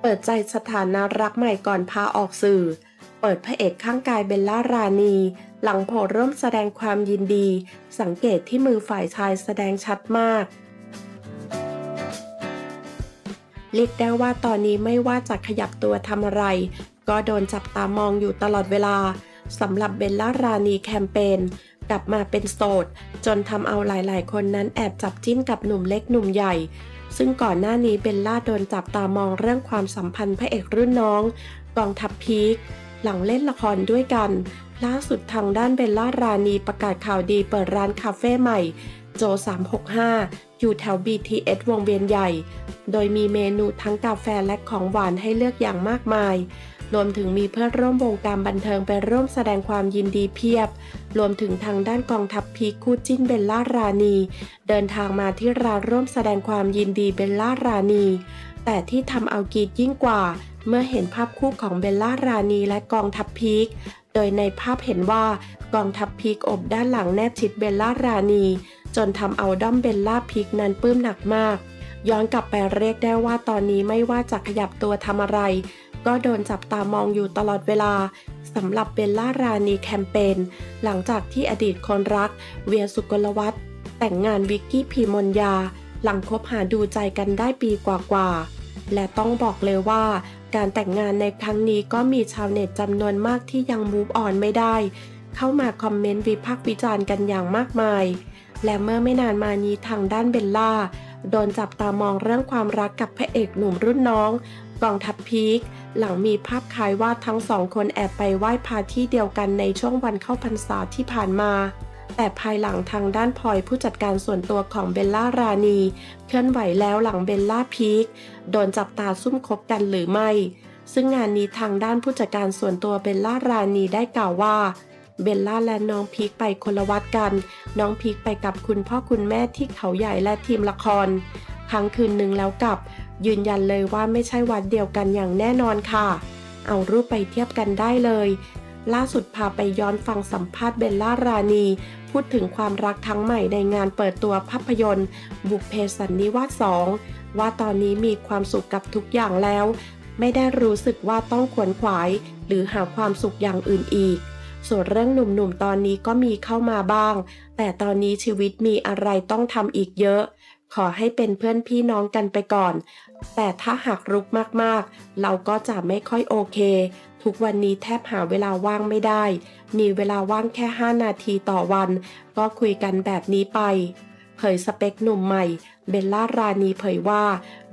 เปิดใจสถานะรักใหม่ก่อนพาออกสื่อ เปิดพระเอกข้างกายเบลล่ารานี หลังโผล่ร่วมแสดงความยินดี สังเกตที่มือฝ่ายชายแสดงชัดมากเรียกได้ว่าตอนนี้ไม่ว่าจะขยับตัวทำอะไร ก็โดนจับตามองอยู่ตลอดเวลาสำหรับเบลล่ารานีแคมเปญ กลับมาเป็นโสด จนทำเอาหลายๆ คนนั้นแอบจับจิ้นกับหนุ่มเล็กหนุ่มใหญ่ ซึ่งก่อนหน้านี้เบลล่าโดนจับตามองเรื่องความสัมพันธ์พระเอกรุ่นน้อง กองทัพพีคหลังเล่นละครด้วยกัน ล่าสุดทางด้านเบลล่ารานีประกาศข่าวดีเปิดร้านคาเฟ่ใหม่ โจ 365 อยู่แถว BTS วงเวียนใหญ่ โดยมีเมนูทั้งกาแฟและของหวานให้เลือกอย่างมากมาย รวมถึงมีเพื่อนร่วมวงการบันเทิงไปร่วมแสดงความยินดีเพียบ รวมถึงทางด้านกองทัพพีคคู่จิ้นเบลล่ารานีเดินทางมาที่ร้านร่วมแสดงความยินดีเบลล่ารานีแต่ที่ทำเอากรีดยิ่งกว่า เมื่อเห็นภาพคู่ของเบลล่ารานีและกองทัพพีคโดยในภาพเห็นว่ากองทัพพีคอบด้านหลังแนบชิดเบลล่ารานีจนทำเอาด้อมเบลล่าพีคนั้นปลื้มหนักมาก ย้อนกลับไปเรียกได้ว่าตอนนี้ไม่ว่าจะขยับตัวทำอะไร ก็โดนจับตามองอยู่ตลอดเวลาสำหรับเบลล่ารานีแคมเปญหลังจากที่อดีตคนรัก เวียสุกลวัฒน์แต่งงานวิกกี้พีมนยา หลังคบหาดูใจกันได้ปีกว่าๆและต้องบอกเลยว่าการแต่งงานในครั้งนี้ก็มีชาวเน็ตจำนวนมากที่ยังมูฟออนไม่ได้ เข้ามาคอมเมนต์วิพากษ์วิจารณ์กันอย่างมากมาย และเมื่อไม่นานมานี้ทางด้านเบลล่า โดนจับตามองเรื่องความรักกับพระเอกหนุ่มรุ่นน้อง กองทัพพีคหลังมีภาพคล้ายว่าทั้งสองคนแอบไปไหว้พาที่เดียวกันในช่วงวันเข้าพรรษาที่ผ่านมา แต่ภายหลังทางด้านพลอยผู้จัดการส่วนตัวของเบลล่ารานี เคลื่อนไหวแล้วหลังเบลล่าพีคโดนจับตาซุ่มคบกันหรือไม่ ซึ่งงานนี้ทางด้านผู้จัดการส่วนตัวเบลล่ารานีได้กล่าวว่าเบลล่าและน้องพีคไปคนละวัดกัน น้องพีคไปกับคุณพ่อคุณแม่ที่เขาใหญ่และทีมละคร ครั้งคืนหนึ่งแล้วกลับ ยืนยันเลยว่าไม่ใช่วัดเดียวกันอย่างแน่นอนค่ะ เอารูปไปเทียบกันได้เลย ล่าสุดพาไปย้อนฟังสัมภาษณ์เบลล่ารานี พูดถึงความรักทั้งใหม่ในงานเปิดตัวภาพยนตร์ บุพเพสันนิวาส2ว่าตอนนี้มีความสุขกับทุกอย่างแล้ว ไม่ได้รู้สึกว่าต้องขวนขวาย หรือหาความสุขอย่างอื่นอีกส่วนเรื่องหนุ่มๆ ตอนนี้ก็มีเข้ามาบ้าง แต่ตอนนี้ชีวิตมีอะไรต้องทำอีกเยอะ ขอให้เป็นเพื่อนพี่น้องกันไปก่อน แต่ถ้าหากรุกมากๆ เราก็จะไม่ค่อยโอเค ทุกวันนี้แทบหาเวลาว่างไม่ได้ มีเวลาว่างแค่ 5 นาทีต่อวัน ก็คุยกันแบบนี้ไป เผยสเปคหนุ่มใหม่ เบลล่ารานีเผยว่า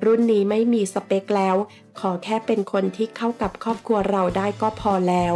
รุ่นนี้ไม่มีสเปคแล้ว ขอแค่เป็นคนที่เข้ากับครอบครัวเราได้ก็พอแล้ว